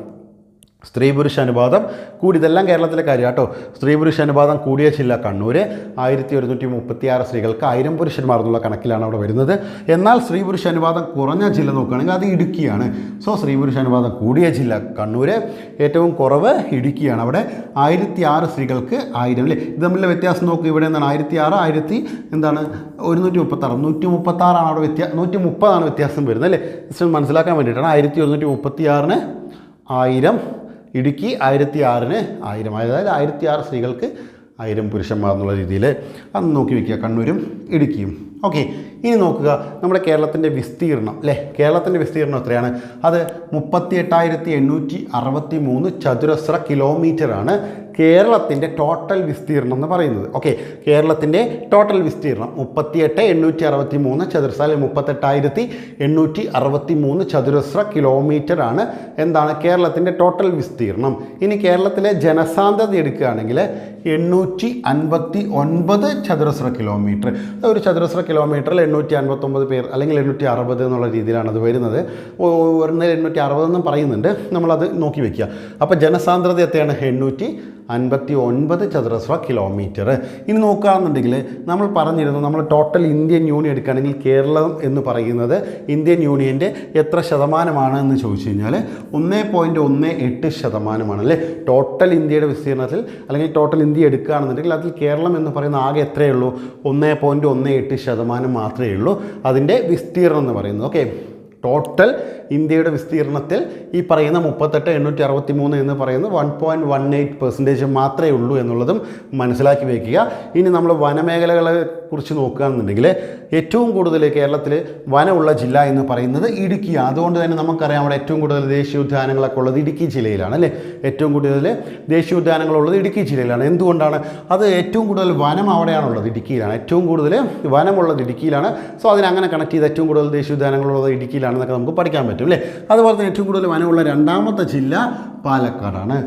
സ്ത്രീ പുരുഷ അനുപാതം കൂടി ഇതെല്ലാം കേരളത്തിലെ കാര്യം കേട്ടോ. സ്ത്രീ പുരുഷ അനുപാതം കൂടിയ ജില്ല കണ്ണൂർ ആയിരത്തി ഒരുന്നൂറ്റി മുപ്പത്തി ആറ് സ്ത്രീകൾക്ക് ആയിരം പുരുഷന്മാർ എന്നുള്ള കണക്കിലാണ് അവിടെ വരുന്നത്. എന്നാൽ സ്ത്രീ പുരുഷ അനുപാതം കുറഞ്ഞ ജില്ല നോക്കുകയാണെങ്കിൽ അത് ഇടുക്കിയാണ്. സോ സ്ത്രീ പുരുഷ അനുപാതം കൂടിയ ജില്ല കണ്ണൂർ ഏറ്റവും കുറവ് ഇടുക്കിയാണ് അവിടെ. ആയിരത്തി ആറ് സ്ത്രീകൾക്ക് ആയിരം അല്ലേ? ഇത് തമ്മിലുള്ള വ്യത്യാസം നോക്കുക ഇവിടെ എന്താണ്? ആയിരത്തി ആറ് ആയിരത്തി എന്താണ്? ഒരുന്നൂറ്റി മുപ്പത്താറ് നൂറ്റി മുപ്പത്താറാണ് അവിടെ വ്യത്യാ നൂറ്റി മുപ്പതാണ് വ്യത്യാസം വരുന്നത് അല്ലേ? മനസ്സിലാക്കാൻ വേണ്ടിയിട്ടാണ്. ആയിരത്തി ഒരുന്നൂറ്റി മുപ്പത്തി ആറിന് ആയിരം ഇടുക്കി ആയിരത്തി ആറിന് ആയിരം അതായത് ആയിരത്തി ആറ് സ്ത്രീകൾക്ക് ആയിരം പുരുഷന്മാർ എന്നുള്ള രീതിയിൽ അന്ന് നോക്കി വയ്ക്കുക. കണ്ണൂരും ഇടുക്കിയും. ഓക്കെ ഇനി നോക്കുക നമ്മുടെ കേരളത്തിന്റെ വിസ്തീർണം അല്ലേ? കേരളത്തിന്റെ വിസ്തീർണം എത്രയാണ്? അത് മുപ്പത്തി എട്ടായിരത്തി എണ്ണൂറ്റി അറുപത്തി മൂന്ന് ചതുരശ്ര കിലോമീറ്ററാണ് കേരളത്തിന്റെ ടോട്ടൽ വിസ്തീർണം എന്ന് പറയുന്നത്. ഓക്കെ കേരളത്തിന്റെ ടോട്ടൽ വിസ്തീർണം മുപ്പത്തിയെട്ട് എണ്ണൂറ്റി അറുപത്തി മൂന്ന് ചതുരശ്ര അല്ലെങ്കിൽ മുപ്പത്തെട്ടായിരത്തി എണ്ണൂറ്റി അറുപത്തി മൂന്ന് ചതുരശ്ര കിലോമീറ്റർ ആണ് എന്താണ് കേരളത്തിന്റെ ടോട്ടൽ വിസ്തീർണം ഇനി കേരളത്തിലെ ജനസാന്ദ്രത എടുക്കുകയാണെങ്കിൽ എണ്ണൂറ്റി അൻപത്തി ഒൻപത് ചതുരശ്ര കിലോമീറ്റർ. ഒരു ചതുരശ്ര കിലോമീറ്ററിൽ എണ്ണൂറ്റി അൻപത്തൊമ്പത് പേർ അല്ലെങ്കിൽ എണ്ണൂറ്റി അറുപത് എന്നുള്ള രീതിയിലാണ് അത് വരുന്നത്. ഒരെണ്ണിൽ എണ്ണൂറ്റി അറുപതെന്നും പറയുന്നുണ്ട്. നമ്മളത് നോക്കി വെക്കുക. അപ്പോൾ ജനസാന്ദ്രത എത്രയാണ്? എണ്ണൂറ്റി അൻപത്തി ഒൻപത് ചതുരശ്ര കിലോമീറ്റർ ഇനി നോക്കുകയാണെന്നുണ്ടെങ്കിൽ നമ്മൾ പറഞ്ഞിരുന്നു നമ്മൾ ടോട്ടൽ ഇന്ത്യൻ യൂണിയൻ എടുക്കുകയാണെങ്കിൽ കേരളം എന്ന് പറയുന്നത് ഇന്ത്യൻ യൂണിയന്റെ എത്ര ശതമാനമാണ് എന്ന് ചോദിച്ചു കഴിഞ്ഞാൽ ഒന്ന് പോയിന്റ് ഒന്ന് എട്ട് ശതമാനമാണ് അല്ലേ? ടോട്ടൽ ഇന്ത്യയുടെ വിസ്തീർണത്തിൽ അല്ലെങ്കിൽ ടോട്ടൽ ഇന്ത്യ എടുക്കുകയാണെന്നുണ്ടെങ്കിൽ അതിൽ കേരളം എന്ന് പറയുന്ന ആകെ എത്രയേ ഉള്ളൂ? ഒന്ന് പോയിന്റ് ഒന്ന് എട്ട് ശതമാനം മാത്രമേ ഉള്ളൂ. അതിന്റെ വിസ്തീർണം എന്ന് പറയുന്നത്. ഓക്കെ ടോട്ടൽ ഇന്ത്യയുടെ വിസ്തീർണത്തിൽ ഈ പറയുന്ന മുപ്പത്തെട്ട് എണ്ണൂറ്റി അറുപത്തി മൂന്ന് എന്ന് പറയുന്ന one point one eight percentage മാത്രമേ ഉള്ളൂ എന്നുള്ളതും മനസ്സിലാക്കി വയ്ക്കുക ഇനി നമ്മൾ വനമേഖലകളെ കുറിച്ച് നോക്കുകയാണെന്നുണ്ടെങ്കിൽ ഏറ്റവും കൂടുതൽ കേരളത്തിൽ വനമുള്ള ജില്ല എന്ന് പറയുന്നത് ഇടുക്കി. അതുകൊണ്ട് തന്നെ നമുക്കറിയാം അവിടെ ഏറ്റവും കൂടുതൽ ദേശീയോദ്യാനങ്ങളൊക്കെ ഉള്ളത് ഇടുക്കി ജില്ലയിലാണ് അല്ലേ? ഏറ്റവും കൂടുതൽ ദേശീയോദ്യാനങ്ങളുള്ളത് ഇടുക്കി ജില്ലയിലാണ്. എന്തുകൊണ്ടാണ്? അത് ഏറ്റവും കൂടുതൽ വനം അവിടെയാണുള്ളത് ഇടുക്കിയിലാണ്. ഏറ്റവും കൂടുതൽ വനമുള്ളത് ഇടുക്കിയിലാണ്. സോ അതിനെ അങ്ങനെ കണക്ട് ചെയ്ത് ഏറ്റവും കൂടുതൽ ദേശീയോദ്യാനങ്ങളുള്ളത് ഇടുക്കിയിലാണെന്നൊക്കെ നമുക്ക് പഠിക്കാൻ പറ്റും. അല്ലേ? അതുപോലെ തന്നെ ഏറ്റവും കൂടുതൽ വനമുള്ള രണ്ടാമത്തെ ജില്ല പാലക്കാടാണ്.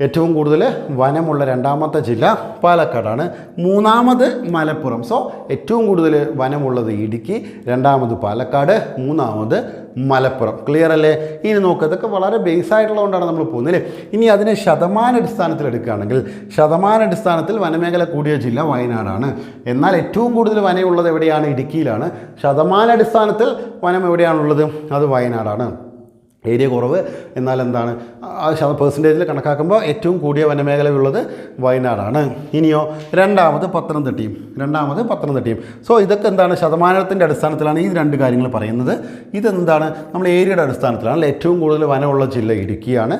ഏറ്റവും കൂടുതൽ വനമുള്ള രണ്ടാമത്തെ ജില്ല പാലക്കാടാണ്. മൂന്നാമത് മലപ്പുറം. സോ ഏറ്റവും കൂടുതൽ വനമുള്ളത് ഇടുക്കി രണ്ടാമത് പാലക്കാട് മൂന്നാമത് മലപ്പുറം. ക്ലിയർ അല്ലേ? ഇനി നോക്കുക ഇതൊക്കെ വളരെ ബേസ് ആയിട്ടുള്ളതുകൊണ്ടാണ് നമ്മൾ പോകുന്നത് അല്ലേ? ഇനി അതിനെ ശതമാനാടിസ്ഥാനത്തിൽ എടുക്കുകയാണെങ്കിൽ ശതമാനാടിസ്ഥാനത്തിൽ വനമേഖല കൂടിയ ജില്ല വയനാടാണ്. എന്നാൽ ഏറ്റവും കൂടുതൽ വനമുള്ളത് എവിടെയാണ്? ഇടുക്കിയിലാണ്. ശതമാനാടിസ്ഥാനത്തിൽ വനം എവിടെയാണുള്ളത്? അത് വയനാടാണ്. ഏരിയ കുറവ്. എന്നാൽ എന്താണ്? പെർസെന്റേജിൽ കണക്കാക്കുമ്പോൾ ഏറ്റവും കൂടിയ വനമേഖലയുള്ളത് വയനാടാണ്. ഇനിയോ രണ്ടാമത് പത്തനംതിട്ടയും. രണ്ടാമത് പത്തനംതിട്ടയും. സോ ഇതൊക്കെ എന്താണ്? ശതമാനത്തിന്റെ അടിസ്ഥാനത്തിലാണ് ഈ രണ്ട് കാര്യങ്ങൾ പറയുന്നത്. ഇതെന്താണ്? നമ്മൾ ഏരിയയുടെ അടിസ്ഥാനത്തിലാണ്? ഏറ്റവും കൂടുതൽ വനമുള്ള ജില്ല ഇടുക്കിയാണ്.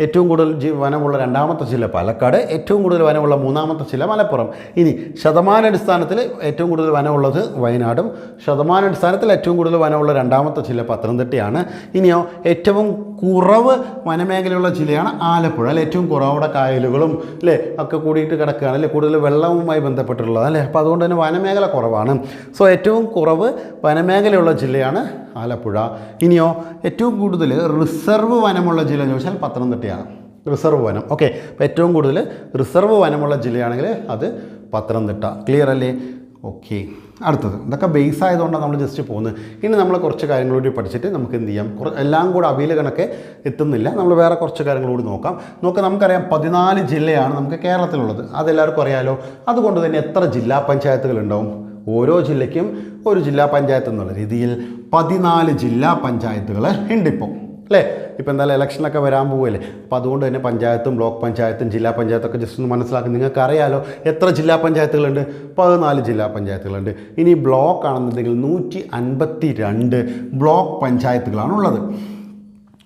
ഏറ്റവും കൂടുതൽ ജീ വനമുള്ള രണ്ടാമത്തെ ജില്ല പാലക്കാട് ഏറ്റവും കൂടുതൽ വനമുള്ള മൂന്നാമത്തെ ജില്ല മലപ്പുറം. ഇനി ശതമാനാടിസ്ഥാനത്തിൽ ഏറ്റവും കൂടുതൽ വനമുള്ളത് വയനാടും ശതമാനാടിസ്ഥാനത്തിൽ ഏറ്റവും കൂടുതൽ വനമുള്ള രണ്ടാമത്തെ ജില്ല പത്തനംതിട്ടയാണ്. ഇനിയോ ഏറ്റവും കുറവ് വനമേഖലയുള്ള ജില്ലയാണ് ആലപ്പുഴ. അല്ലെ? ഏറ്റവും കുറവോടെ കായലുകളും അല്ലേ? ഒക്കെ കൂടിയിട്ട് കിടക്കുകയാണ് അല്ലേ? കൂടുതൽ വെള്ളവുമായി ബന്ധപ്പെട്ടുള്ളത് അല്ലേ? അപ്പോൾ അതുകൊണ്ട് തന്നെ വനമേഖല കുറവാണ്. സോ ഏറ്റവും കുറവ് വനമേഖലയുള്ള ജില്ലയാണ് ആലപ്പുഴ. ഇനിയോ ഏറ്റവും കൂടുതൽ റിസർവ് വനമുള്ള ജില്ല എന്ന് ചോദിച്ചാൽ പത്തനംതിട്ടയാണ്. റിസർവ് വനം. ഓക്കെ. അപ്പോൾ ഏറ്റവും കൂടുതൽ റിസർവ് വനമുള്ള ജില്ലയാണെങ്കിൽ അത് പത്തനംതിട്ട. ക്ലിയർ അല്ലേ? ഓക്കെ. അടുത്തത്. ഇതൊക്കെ ബേസ് ആയതുകൊണ്ടാണ് നമ്മൾ ജസ്റ്റ് പോകുന്നത്. ഇനി നമ്മൾ കുറച്ച് കാര്യങ്ങളൂടി പഠിച്ചിട്ട് നമുക്ക് എന്ത് ചെയ്യാം? എല്ലാം കൂടെ അവിയൽ കണക്കെ എത്തുന്നില്ല. നമ്മൾ വേറെ കുറച്ച് കാര്യങ്ങളൂടി നോക്കാം. നോക്കാം നമുക്കറിയാം പതിനാല് ജില്ലയാണ് നമുക്ക് കേരളത്തിലുള്ളത്. അതെല്ലാവർക്കും അറിയാലോ? അതുകൊണ്ട് തന്നെ എത്ര ജില്ലാ പഞ്ചായത്തുകളുണ്ടാവും? ഓരോ ജില്ലയ്ക്കും ഒരു ജില്ലാ പഞ്ചായത്ത് എന്നുള്ള രീതിയിൽ പതിനാല് ജില്ലാ പഞ്ചായത്തുകൾ ഉണ്ടിപ്പോൾ അല്ലേ? ഇപ്പോൾ എന്തായാലും ഇലക്ഷനൊക്കെ വരാൻ പോവുകയല്ലേ? അപ്പോൾ അതുകൊണ്ട് തന്നെ പഞ്ചായത്തും ബ്ലോക്ക് പഞ്ചായത്തും ജില്ലാ പഞ്ചായത്തൊക്കെ ജസ്റ്റ് ഒന്ന് മനസ്സിലാക്കി. നിങ്ങൾക്ക് അറിയാലോ എത്ര ജില്ലാ പഞ്ചായത്തുകളുണ്ട്? പതിനാല് ജില്ലാ പഞ്ചായത്തുകളുണ്ട്. ഇനി ബ്ലോക്ക് ആണെന്നുണ്ടെങ്കിൽ നൂറ്റി അൻപത്തി രണ്ട് ബ്ലോക്ക് പഞ്ചായത്തുകളാണുള്ളത്.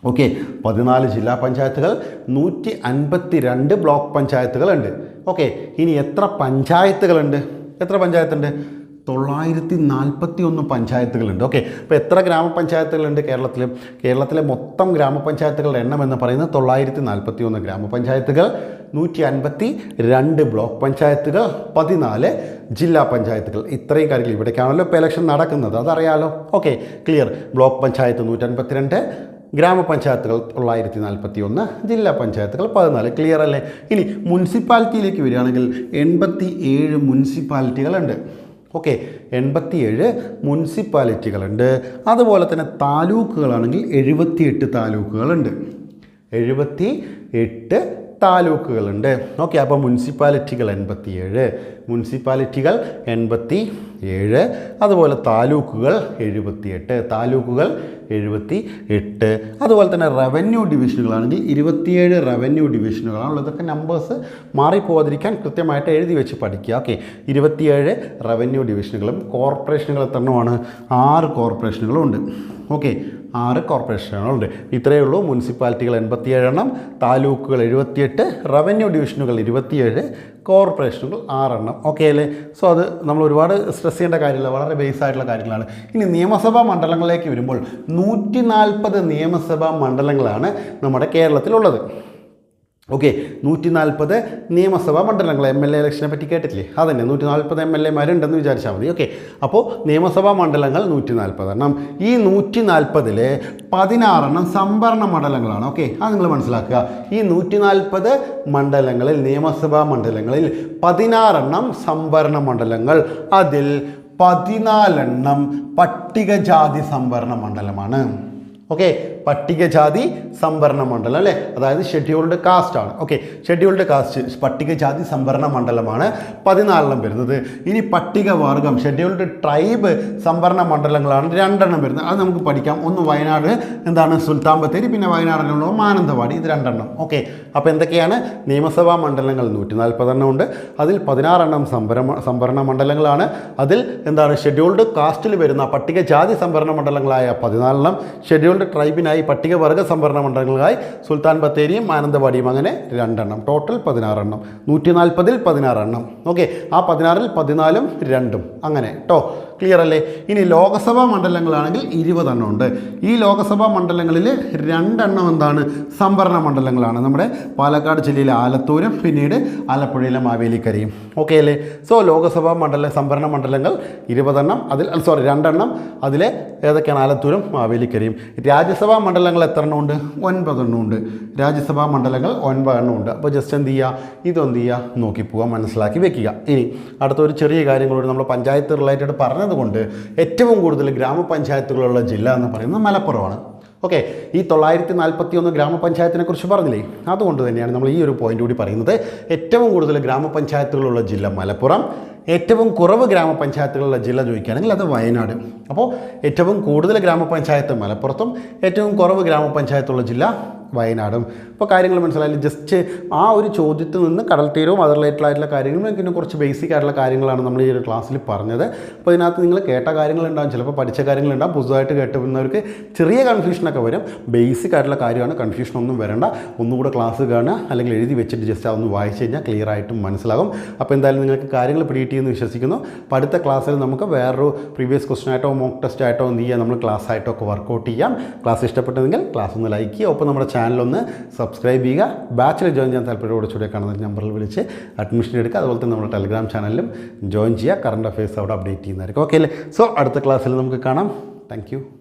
ഓക്കെ പതിനാല് ജില്ലാ പഞ്ചായത്തുകൾ നൂറ്റി അൻപത്തി രണ്ട് ബ്ലോക്ക് പഞ്ചായത്തുകളുണ്ട്. ഓക്കെ ഇനി എത്ര പഞ്ചായത്തുകളുണ്ട്? എത്ര പഞ്ചായത്തുണ്ട്? തൊള്ളായിരത്തി നാൽപ്പത്തി ഒന്ന് പഞ്ചായത്തുകളുണ്ട്. ഓക്കെ. അപ്പോൾ എത്ര ഗ്രാമപഞ്ചായത്തുകളുണ്ട് കേരളത്തിൽ കേരളത്തിലെ മൊത്തം ഗ്രാമപഞ്ചായത്തുകളുടെ എണ്ണം എന്ന് പറയുന്നത് തൊള്ളായിരത്തി നാൽപ്പത്തി ഒന്ന് ഗ്രാമപഞ്ചായത്തുകൾ നൂറ്റി അൻപത്തി രണ്ട് ബ്ലോക്ക് പഞ്ചായത്തുകൾ പതിനാല് ജില്ലാ പഞ്ചായത്തുകൾ. ഇത്രയും കാര്യങ്ങൾ ഇവിടേക്കാണല്ലോ ഇപ്പോൾ ഇലക്ഷൻ നടക്കുന്നത്. അതറിയാലോ. ഓക്കെ ക്ലിയർ ബ്ലോക്ക് പഞ്ചായത്ത് നൂറ്റൻപത്തിരണ്ട് ഗ്രാമപഞ്ചായത്തുകൾ തൊള്ളായിരത്തി നാൽപ്പത്തി ഒന്ന് ജില്ലാ പഞ്ചായത്തുകൾ പതിനാല്. ക്ലിയർ അല്ലേ? ഇനി മുനിസിപ്പാലിറ്റിയിലേക്ക് വരികയാണെങ്കിൽ എൺപത്തി ഏഴ് മുനിസിപ്പാലിറ്റികളുണ്ട്. ഓക്കെ എൺപത്തിയേഴ് മുനിസിപ്പാലിറ്റികളുണ്ട് അതുപോലെ തന്നെ താലൂക്കുകളാണെങ്കിൽ എഴുപത്തിയെട്ട് താലൂക്കുകളുണ്ട്. എഴുപത്തി എട്ട് താലൂക്കുകളുണ്ട്. ഓക്കെ അപ്പോൾ മുനിസിപ്പാലിറ്റികൾ എൺപത്തിയേഴ് മുനിസിപ്പാലിറ്റികൾ എൺപത്തി ഏഴ് അതുപോലെ താലൂക്കുകൾ എഴുപത്തിയെട്ട് താലൂക്കുകൾ എഴുപത്തി എട്ട് അതുപോലെ തന്നെ റവന്യൂ ഡിവിഷനുകളാണെങ്കിൽ ഇരുപത്തിയേഴ് റവന്യൂ ഡിവിഷനുകളാണ് ഇതൊക്കെ നമ്പേഴ്സ് മാറിപ്പോകാതിരിക്കാൻ കൃത്യമായിട്ട് എഴുതി വെച്ച് പഠിക്കുക. ഓക്കെ ഇരുപത്തിയേഴ് റവന്യൂ ഡിവിഷനുകളും കോർപ്പറേഷനുകൾ എത്രണ്ണമാണ് ആറ് കോർപ്പറേഷനുകളും ഉണ്ട് ഓക്കെ ആറ് കോർപ്പറേഷനുകളുണ്ട്. ഇത്രയേ ഉള്ളൂ. മുനിസിപ്പാലിറ്റികൾ എൺപത്തിയേഴ് എണ്ണം താലൂക്കുകൾ എഴുപത്തിയെട്ട് റവന്യൂ ഡിവിഷനുകൾ ഇരുപത്തിയേഴ് കോർപ്പറേഷനുകൾ ആറെണ്ണം. ഓക്കെ അല്ലേ? സോ അത് നമ്മൾ ഒരുപാട് സ്ട്രെസ് ചെയ്യേണ്ട കാര്യമില്ല. വളരെ ബേസ് ആയിട്ടുള്ള കാര്യങ്ങളാണ്. ഇനി നിയമസഭാ മണ്ഡലങ്ങളിലേക്ക് വരുമ്പോൾ നൂറ്റി നിയമസഭാ മണ്ഡലങ്ങളാണ് നമ്മുടെ കേരളത്തിലുള്ളത്. ഓക്കെ നൂറ്റി നാൽപ്പത് നിയമസഭാ മണ്ഡലങ്ങൾ എം എൽ എ ഇലക്ഷനെ പറ്റി കേട്ടിട്ടില്ലേ? അതന്നെ നൂറ്റി നാൽപ്പത് എം എൽ എമാരുണ്ടെന്ന് വിചാരിച്ചാൽ മതി. ഓക്കെ അപ്പോൾ നിയമസഭാ മണ്ഡലങ്ങൾ നൂറ്റി നാൽപ്പതെണ്ണം ഈ നൂറ്റി നാൽപ്പതിൽ പതിനാറെണ്ണം സംവരണ മണ്ഡലങ്ങളാണ്. ഓക്കെ അത് നിങ്ങൾ മനസ്സിലാക്കുക. ഈ നൂറ്റി നാൽപ്പത് മണ്ഡലങ്ങളിൽ നിയമസഭാ മണ്ഡലങ്ങളിൽ പതിനാറെണ്ണം സംവരണ മണ്ഡലങ്ങൾ. അതിൽ പതിനാലെണ്ണം പട്ടികജാതി സംവരണ മണ്ഡലമാണ്. ഓക്കെ പട്ടികജാതി സംവരണ മണ്ഡലം അല്ലേ? അതായത് ഷെഡ്യൂൾഡ് കാസ്റ്റ് ആണ്. ഓക്കെ ഷെഡ്യൂൾഡ് കാസ്റ്റ് പട്ടികജാതി സംവരണ മണ്ഡലമാണ് പതിനാലെണ്ണം വരുന്നത്. ഇനി പട്ടികവർഗം ഷെഡ്യൂൾഡ് ട്രൈബ് സംവരണ മണ്ഡലങ്ങളാണ് രണ്ടെണ്ണം വരുന്നത്. അത് നമുക്ക് പഠിക്കാം. ഒന്ന് വയനാട് എന്താണ് സുൽത്താൻ ബത്തേരി പിന്നെ വയനാടിലുള്ള മാനന്തവാടി ഇത് രണ്ടെണ്ണം. ഓക്കെ അപ്പോൾ എന്തൊക്കെയാണ്? നിയമസഭാ മണ്ഡലങ്ങൾ നൂറ്റി നാൽപ്പതെണ്ണം ഉണ്ട്. അതിൽ പതിനാറെണ്ണം സംവരണ സംവരണ മണ്ഡലങ്ങളാണ്. അതിൽ എന്താണ് ഷെഡ്യൂൾഡ് കാസ്റ്റിൽ വരുന്ന പട്ടികജാതി സംവരണ മണ്ഡലങ്ങളായ പതിനാലെണ്ണം ഷെഡ്യൂൾഡ് ട്രൈബിനായി പട്ടികവർഗ സംവരണ മണ്ഡലങ്ങളായി സുൽത്താൻ ബത്തേരിയും മാനന്തവാടിയും അങ്ങനെ രണ്ടെണ്ണം. ടോട്ടൽ പതിനാറെണ്ണം. നൂറ്റി നാൽപ്പതിൽ പതിനാറെണ്ണം. ഓക്കെ ആ പതിനാറിൽ പതിനാലും രണ്ടും. അങ്ങനെ. കേട്ടോ ക്ലിയർ അല്ലേ? ഇനി ലോകസഭാ മണ്ഡലങ്ങളാണെങ്കിൽ ഇരുപതെണ്ണം ഉണ്ട്. ഈ ലോകസഭാ മണ്ഡലങ്ങളിൽ രണ്ടെണ്ണം എന്താണ്? സംവരണ മണ്ഡലങ്ങളാണ്. നമ്മുടെ പാലക്കാട് ജില്ലയിലെ ആലത്തൂരും പിന്നീട് ആലപ്പുഴയിലെ മാവേലിക്കരയും. ഓക്കെ അല്ലേ? സോ ലോകസഭാ മണ്ഡല സംവരണ മണ്ഡലങ്ങൾ ഇരുപതെണ്ണം. അതിൽ സോറി രണ്ടെണ്ണം. അതിലെ ഏതൊക്കെയാണ്? ആലത്തൂരും മാവേലിക്കരയും. രാജ്യസഭാ മണ്ഡലങ്ങൾ എത്ര എണ്ണം ഉണ്ട്? ഒൻപതെണ്ണം ഉണ്ട്. രാജ്യസഭാ മണ്ഡലങ്ങൾ ഒൻപതെണ്ണം ഉണ്ട്. അപ്പോൾ ജസ്റ്റ് എന്ത് ചെയ്യുക ഇതൊന്ത് ചെയ്യുക നോക്കി മനസ്സിലാക്കി വെക്കുക. ഇനി അടുത്തൊരു ചെറിയ കാര്യങ്ങളോട് നമ്മൾ പഞ്ചായത്ത് റിലേറ്റഡ് പറഞ്ഞതുകൊണ്ട് ഏറ്റവും കൂടുതൽ ഗ്രാമപഞ്ചായത്തുകളുള്ള ജില്ല എന്ന് പറയുന്നത് മലപ്പുറമാണ്. ഓക്കെ ഈ തൊള്ളായിരത്തി നാൽപ്പത്തി ഒന്ന് ഗ്രാമപഞ്ചായത്തിനെ കുറിച്ച് പറഞ്ഞില്ലേ? അതുകൊണ്ട് തന്നെയാണ് നമ്മൾ ഈ ഒരു പോയിന്റ് കൂടി പറയുന്നത്. ഏറ്റവും കൂടുതൽ ഗ്രാമപഞ്ചായത്തുകളുള്ള ജില്ല മലപ്പുറം. ഏറ്റവും കുറവ് ഗ്രാമപഞ്ചായത്തുകളുള്ള ജില്ല ചോദിക്കുകയാണെങ്കിൽ അത് വയനാട്. അപ്പോൾ ഏറ്റവും കൂടുതൽ ഗ്രാമപഞ്ചായത്ത് മലപ്പുറത്തും ഏറ്റവും കുറവ് ഗ്രാമപഞ്ചായത്തുള്ള ജില്ല വയനാടും. അപ്പോൾ കാര്യങ്ങൾ മനസ്സിലായാലും ജസ്റ്റ് ആ ഒരു ചോദ്യത്തിൽ നിന്ന് കടൽ തീരവും അത് റിലേറ്റഡ് ആയിട്ടുള്ള കാര്യങ്ങളും പിന്നെ കുറച്ച് ബേസിക് ആയിട്ടുള്ള കാര്യങ്ങളാണ് നമ്മൾ ഈ ഒരു ക്ലാസ്സിൽ പറഞ്ഞത്. അപ്പോൾ ഇതിനകത്ത് നിങ്ങൾ കേട്ട കാര്യങ്ങളുണ്ടാവും. ചിലപ്പോൾ പഠിച്ച കാര്യങ്ങളുണ്ടാവും. പുതുതായിട്ട് കേട്ടുവന്നവർക്ക് ചെറിയ കൺഫ്യൂഷനൊക്കെ വരും. ബേസിക് ആയിട്ടുള്ള കാര്യമാണ്. കൺഫ്യൂഷൻ ഒന്നും വരണ്ട. ഒന്നുകൂടെ ക്ലാസ് കാണുക. അല്ലെങ്കിൽ എഴുതി വെച്ചിട്ട് ജസ്റ്റ് അതൊന്ന് വായിച്ചു കഴിഞ്ഞാൽ ക്ലിയർ ആയിട്ടും മനസ്സിലാകും. അപ്പോൾ എന്തായാലും നിങ്ങൾക്ക് കാര്യങ്ങൾ പിടികിട്ടിയെന്ന് വിശ്വസിക്കുന്നു. അടുത്ത ക്ലാസ്സിൽ നമുക്ക് വേറൊരു പ്രീവിയസ് ക്വസ്റ്റൻ ആയിട്ടോ മോക്ക് ടെസ്റ്റ് ആയിട്ടോ എന്ത് ചെയ്യാം നമ്മൾ ക്ലാസ് ആയിട്ടോ ഒക്കെ വർക്കൗട്ട് ചെയ്യാം. ക്ലാസ് ഇഷ്ടപ്പെട്ടെങ്കിൽ ക്ലാസ് ഒന്ന് ലൈക്ക് ചെയ്യുക. ഒപ്പം നമ്മുടെ ചാനലൊന്ന് സബ്സ്ക്രൈബ് ചെയ്യുക. ബാച്ചിൽ ജോയിൻ ചെയ്യാൻ താല്പര്യത്തോടെ ചൂടെ കാണുന്ന നമ്പറിൽ വിളിച്ച് അഡ്മിഷൻ എടുക്കുക. അതുപോലെ തന്നെ നമ്മുടെ ടെലിഗ്രാം ചാനലിലും ജോയിൻ ചെയ്യുക. കറണ്ട് അഫയേഴ്സ് അവിടെ അപ്ഡേറ്റ് ചെയ്യുന്നതായിരിക്കും. ഓക്കെ അല്ലേ? സോ അടുത്ത ക്ലാസ്സിൽ നമുക്ക് കാണാം. താങ്ക്